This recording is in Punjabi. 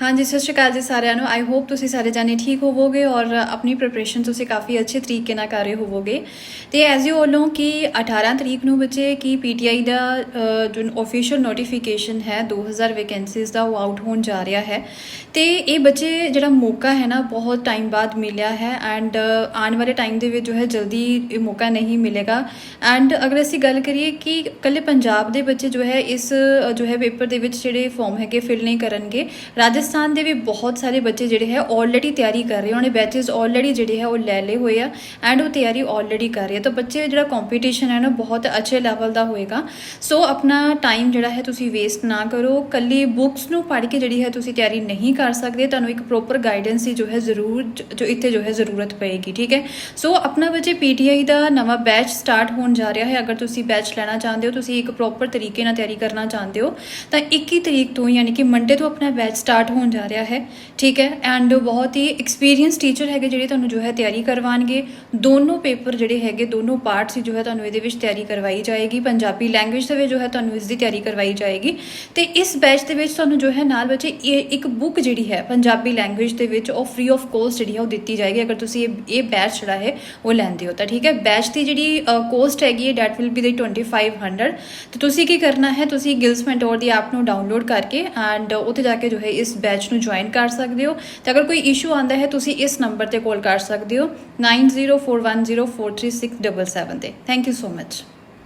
ਹਾਂਜੀ ਸਤਿ ਸ਼੍ਰੀ ਅਕਾਲ ਜੀ ਸਾਰਿਆਂ ਨੂੰ। ਆਈ ਹੋਪ ਤੁਸੀਂ ਸਾਰੇ ਜਾਣੇ ਠੀਕ ਹੋਵੋਗੇ ਔਰ ਆਪਣੀ ਪ੍ਰਿਪਰੇਸ਼ਨ ਤੁਸੀਂ ਕਾਫੀ ਅੱਛੇ ਤਰੀਕੇ ਨਾਲ ਕਰ ਰਹੇ ਹੋਵੋਗੇ। ਤੇ ਐਜ਼ ਯੂ ਆਲ ਨੋ ਕਿ 18 ਤਰੀਕ ਨੂੰ ਬੱਚੇ ਕੀ ਪੀਟੀਆਈ ਦਾ ਅ, ਜੋ ਅਫੀਸ਼ੀਅਲ ਨੋਟੀਫਿਕੇਸ਼ਨ ਹੈ 2000 ਵੈਕੈਂਸੀਜ਼ ਦਾ ਉਹ ਆਊਟ ਹੋਣ ਜਾ ਰਿਹਾ ਹੈ। ਤੇ ਇਹ ਬੱਚੇ ਜਿਹੜਾ ਮੌਕਾ ਹੈ ਨਾ ਬਹੁਤ ਟਾਈਮ ਬਾਅਦ ਮਿਲਿਆ ਹੈ ਐਂਡ ਆਉਣ ਵਾਲੇ ਟਾਈਮ ਦੇ ਵਿੱਚ ਜੋ ਹੈ ਜਲਦੀ ਇਹ ਮੌਕਾ ਨਹੀਂ ਮਿਲੇਗਾ। ਐਂਡ ਅਗਰ ਅਸੀਂ ਗੱਲ ਕਰੀਏ ਕਿ ਕੱਲੇ ਪੰਜਾਬ ਦੇ ਬੱਚੇ ਜੋ ਹੈ ਇਸ ਜੋ ਹੈ ਪੇਪਰ ਦੇ ਵਿੱਚ ਜਿਹੜੇ ਫਾਰਮ ਹੈਗੇ ਫਿਲ ਨਹੀਂ ਕਰਨਗੇ ਰਾਜਸਥਾਨ ਦੇ ਵੀ ਬਹੁਤ ਸਾਰੇ ਬੱਚੇ ਜਿਹੜੇ ਹੈ ਆਲਰੇਡੀ ਤਿਆਰੀ ਕਰ ਰਹੇ ਉਹਨੇ ਬੈਚਸ ਆਲਰੇਡੀ ਜਿਹੜੇ ਹੈ, ਉਹ ਲੈ ਲਏ ਹੋਏ ਆ ਐਂਡ ਉਹ ਤਿਆਰੀ ਆਲਰੇਡੀ ਕਰ ਰਹੇ ਆ। ਤਾਂ ਬੱਚੇ ਜਿਹੜਾ ਕੰਪੀਟੀਸ਼ਨ ਹੈ ਨਾ, ਬਹੁਤ ਅੱਛੇ ਲੈਵਲ ਦਾ ਹੋਏਗਾ। ਸੋ ਆਪਣਾ ਟਾਈਮ ਜਿਹੜਾ ਹੈ, ਤੁਸੀਂ ਵੇਸਟ ਨਾ ਕਰੋ। ਕੱਲੀ ਬੁੱਕਸ ਨੂੰ ਪੜ੍ਹ ਕੇ ਜਿਹੜੀ ਹੈ, ਤੁਸੀਂ ਤਿਆਰੀ ਨਹੀਂ ਕਰ ਸਕਦੇ। ਤੁਹਾਨੂੰ ਇੱਕ ਪ੍ਰੋਪਰ ਗਾਈਡੈਂਸ ਦੀ ਜੋ ਹੈ, ਜ਼ਰੂਰ ਜੋ ਇੱਥੇ ਜੋ ਹੈ, ਜ਼ਰੂਰਤ ਪਏਗੀ, ਠੀਕ ਹੈ? ਸੋ ਆਪਣਾ ਬੱਚੇ ਪੀਟੀਆਈ ਦਾ ਨਵਾਂ ਬੈਚ ਸਟਾਰਟ ਹੋਣ ਜਾ ਰਿਹਾ ਹੈ। ਅਗਰ ਤੁਸੀਂ ਬੈਚ ਲੈਣਾ ਚਾਹੁੰਦੇ ਹੋ, ਤੁਸੀਂ ਇੱਕ ਪ੍ਰੋਪਰ ਤਰੀਕੇ ਨਾਲ ਤਿਆਰੀ ਕਰਨਾ ਚਾਹੁੰਦੇ ਹੋ, ਤਾਂ 21 ਤਰੀਕ ਤੋਂ ਯਾਨੀ ਕਿ ਮੰਡੇ ਤੋਂ ਆਪਣਾ ਬੈਚ ਸਟਾਰਟ ਹੋਣ ਜਾ ਰਿਹਾ ਹੈ। ਠੀਕ ਹੈ ਐਂਡ ਬਹੁਤ ਹੀ ਐਕਸਪੀਰੀਅੰਸ ਟੀਚਰ ਹੈਗੇ ਜਿਹੜੇ ਤੁਹਾਨੂੰ ਜੋ ਹੈ ਤਿਆਰੀ ਕਰਵਾਉਣਗੇ। ਦੋਨੋਂ ਪੇਪਰ ਜਿਹੜੇ ਹੈਗੇ, ਦੋਨੋਂ ਪਾਰਟਸ ਜੋ ਹੈ ਤੁਹਾਨੂੰ ਇਹਦੇ ਵਿੱਚ ਤਿਆਰੀ ਕਰਵਾਈ ਜਾਏਗੀ। ਪੰਜਾਬੀ ਲੈਂਗੁਏਜ ਦੇ ਵਿੱਚ ਜੋ ਹੈ ਤੁਹਾਨੂੰ ਇਸ ਦੀ ਤਿਆਰੀ ਕਰਵਾਈ ਜਾਏਗੀ। ਤੇ ਇਸ ਬੈਚ ਦੇ ਵਿੱਚ ਤੁਹਾਨੂੰ ਜੋ ਹੈ ਨਾਲ ਬੱਚੇ ਇੱਕ ਬੁੱਕ ਜਿਹੜੀ ਹੈ ਪੰਜਾਬੀ ਲੈਂਗੁਏਜ ਦੇ ਵਿੱਚ, ਉਹ ਫ੍ਰੀ ਆਫ ਕੋਸਟ ਜਿਹੜੀ ਹੈ ਉਹ ਦਿੱਤੀ ਜਾਏਗੀ। ਅਗਰ ਤੁਸੀਂ ਇਹ ਇਹ ਬੈਚ ਜਿਹੜਾ ਹੈ, ਉਹ ਲੈਂਦੇ ਹੋ ਤਾਂ ਠੀਕ ਹੈ। ਬੈਚ ਦੀ ਜਿਹੜੀ ਕੋਸਟ ਹੈਗੀ ਹੈ ਡੈਟ ਵਿਲ ਬੀ ਦੀ 2500 ਤੇ ਤੁਸੀਂ ਕੀ ਕਰਨਾ ਹੈ, ਤੁਸੀਂ ਗਿਲਸ ਮੈਂਟੋਰ ਦੀ ਐਪ ਨੂੰ ਡਾਊਨਲੋਡ ਕਰਕੇ ਐਂਡ ਉੱਥੇ ਜਾ ਕੇ ਜੋ ਹੈ ਇਸ ਬੈਚ ਨੂੰ ਜੁਆਇਨ ਕਰ ਸਕਦੇ ਹੋ। ਤੇ ਅਗਰ ਕੋਈ ਇਸ਼ੂ ਆਂਦਾ ਹੈ, ਤੁਸੀਂ ਇਸ ਨੰਬਰ ਤੇ ਕਾਲ ਕਰ ਸਕਦੇ ਹੋ। 9041043677 ਤੇ। Thank you so much